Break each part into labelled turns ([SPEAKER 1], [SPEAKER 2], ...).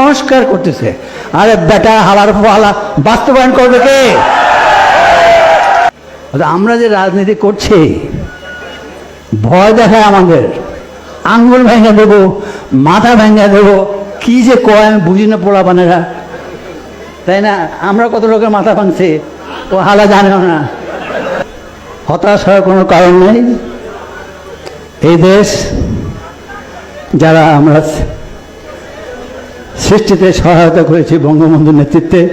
[SPEAKER 1] সংস্কার করতেছে। আরে বেটা, হালার হালা, বাস্তবায়ন করবে কে? আমরা যে রাজনীতি করছি, ভয় দেখায় আমাদের। আঙ্গুল ভেঙে দেবো, মাথা ভেঙে দেবো, কি যে কয় আমি বুঝি না পোলা বানেরা। তাই না? আমরা কত লোকের মাথা ভাঙছি, ও হালা জানেও না। হতাশ হওয়ার কোনো কারণ নেই। এই দেশ, যারা আমরা সৃষ্টিতে সহায়তা করেছি বঙ্গবন্ধুর নেতৃত্বে।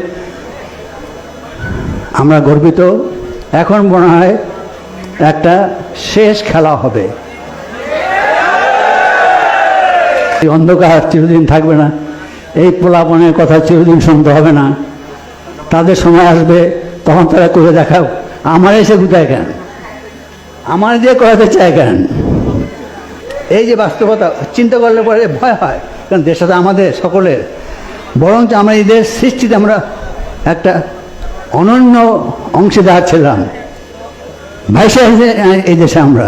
[SPEAKER 1] আমরা গর্বিত। এখন মনে হয় একটা শেষ খেলা হবে। এই অন্ধকার চিরদিন থাকবে না। এই পোলাপনের কথা চিরদিন শুনতে হবে না। তাদের সময় আসবে, তখন তারা করে দেখাও। আমার এসে কোথায় কেন? আমার দিয়ে করাতে চায় কেন? এই যে বাস্তবতা, চিন্তা করলে পরে ভয় হয়। কারণ দেশটা তো আমাদের সকলের। বরঞ্চ আমরা এই দেশ সৃষ্টিতে আমরা একটা অনন্য অংশীদার ছিলাম ভাইসা এই দেশে আমরা।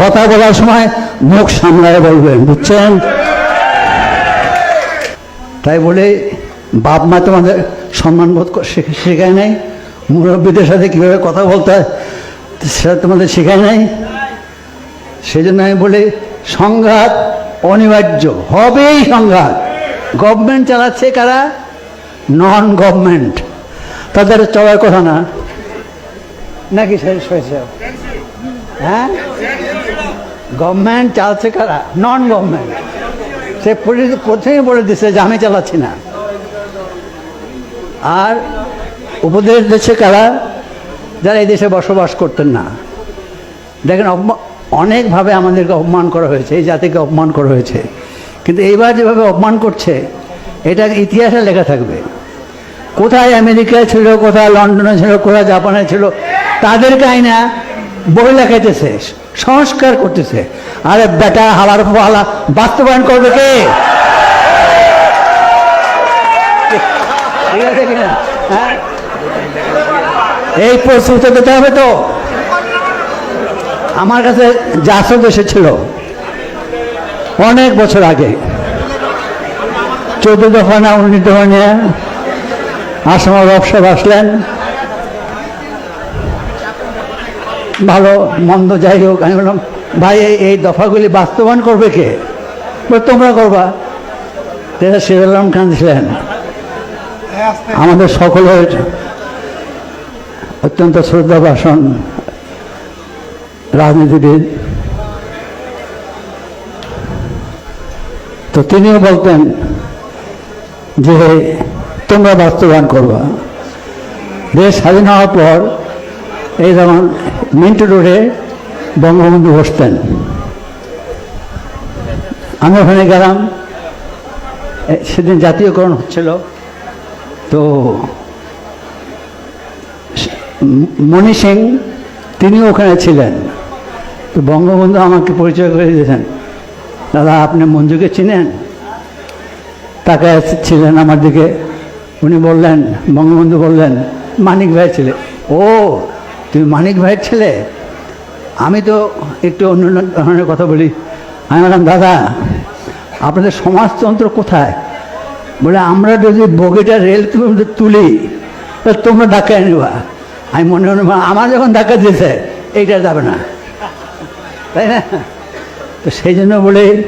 [SPEAKER 1] কথা বলার সময় মুখ সামলায় বলবেন, বুঝছেন? তাই বলে বাপ মা তোমাদের সম্মানবোধ শেখায় নাই? মুরব্বীদের সাথে কীভাবে কথা বলতে হয় সেটা তোমাদের শেখায় নাই? সেই জন্য আমি বলি, সংঘাত অনিবার্য, হবেই সংঘাত। গভর্নমেন্ট চালাচ্ছে কারা? নন গভর্নমেন্ট তাদের চলার কথা না। নাকি শেষ হয়েছে? হ্যাঁ? গভর্নমেন্ট চালাচ্ছে কারা? নন গভর্নমেন্ট সে প্রথমেই বলে দিচ্ছে যে আমি চালাচ্ছি না। আর উপদেশ দিচ্ছে কারা? যারা এই দেশে বসবাস করতেন না। দেখেন অনেকভাবে আমাদেরকে অপমান করা হয়েছে, এই জাতিকে অপমান করা হয়েছে। কিন্তু এইবার যেভাবে অপমান করছে, এটা ইতিহাসে লেখা থাকবে। কোথায় আমেরিকায় ছিল, কোথায় লন্ডনে ছিল, কোথায় জাপানে ছিল, তাদেরকে আইনা বই লেখাইতেছে, সংস্কার করতেছে। আরে বেটা, হালার হালা বাস্তবায়ন করবে কে? হ্যাঁ? এই প্রস্তুতি দিতে হবে তো। আমার কাছে জাসদ এসেছিল অনেক বছর আগে। চোদ্দ দফা না, উনিশ দফা নিয়ে আসামা ব্যবসা আসলেন ভালো, মন্দ যাই হোক, আমি বললাম, ভাই, এই- দফাগুলি বাস্তবায়ন করবে কে? তোমরা করবা। তেরা সিরালাম খান ছিলেন। আমাদের সকলের অত্যন্ত শ্রদ্ধা ভাষণ রাজনীতিবিদ। তো তিনিও বলতেন যে, তোমরা বাস্তবায়ন করবা। দেশ স্বাধীন হওয়ার পর এই যেমন মিন্টু রোডে বঙ্গবন্ধু বসতেন। আমি ওখানে গেলাম। সেদিন জাতীয়করণ হচ্ছিল। তো মণি সিং তিনিও ওখানে ছিলেন। তো বঙ্গবন্ধু আমাকে পরিচয় করে দিয়েছেন। দাদা, আপনি মঞ্জুকে চিনেন? তাকে ছিলেন আমার দিকে। উনি বললেন, বঙ্গবন্ধু বললেন, মানিক ভাই ছেলে। ও, তুমি মানিক ভাইয়ের ছেলে? আমি তো একটু অন্য ধরনের কথা বলি। আমি বললাম, দাদা, আপনাদের সমাজতন্ত্র কোথায়? বলে, আমরা যদি বগিটা রেল তুলে- তোমরা ধাক্কায় নেবা। আমি মনে মনে আমার যখন ধাক্কা দিয়েছে, এইটা যাবে না। তাই না? তো সেই জন্য বলে,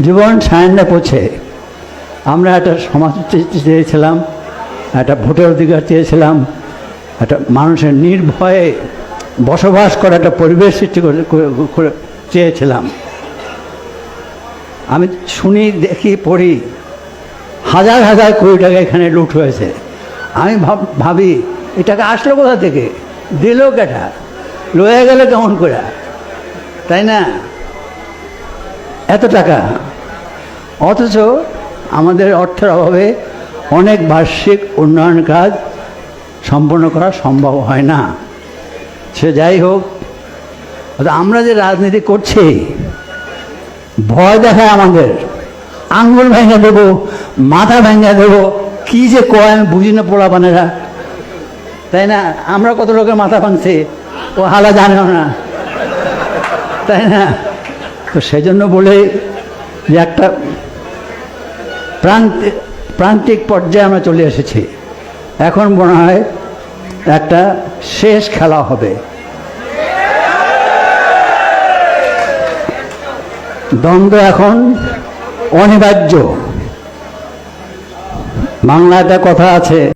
[SPEAKER 1] জীবন সায়নটা পড়ছে আমরা একটা সমাজ চেয়েছিলাম, একটা ভোটের অধিকার চেয়েছিলাম, একটা মানুষের নির্ভয়ে বসবাস করার একটা পরিবেশ সৃষ্টি করে, করে- করে চেয়েছিলাম। আমি শুনি, দেখি, পড়ি, হাজার হাজার কোটি টাকা এখানে লুট হয়েছে। আমি ভাব, ভাবি এই টাকা আসলো কোথা থেকে? দিল কেটা? লয়ে গেলে কেমন করে? তাই না? এত টাকা। অথচ আমাদের অর্থের অভাবে অনেক বার্ষিক উন্নয়ন কাজ সম্পন্ন করা সম্ভব হয় না। সে যাই হোক আমরা যে রাজনীতি করছি, ভয় দেখায় আমাদের। আঙ্গুল ভেঙে দেবো, মাথা ভেঙে দেবো, কি যে কয় আমি বুঝি না পোলাপানেরা। তাই না? আমরা কত লোকের মাথা ভাঙছি, ও হালা জানেও না। তাই না? তো সেই জন্য বলে যে একটা প্রান্তিক প্রান্তিক পর্যায়ে আমরা চলে এসেছি। এখন মনে হয় একটা শেষ খেলা হবে। দ্বন্দ্ব এখন অনিবার্য। বাংলা একটা কথা আছে।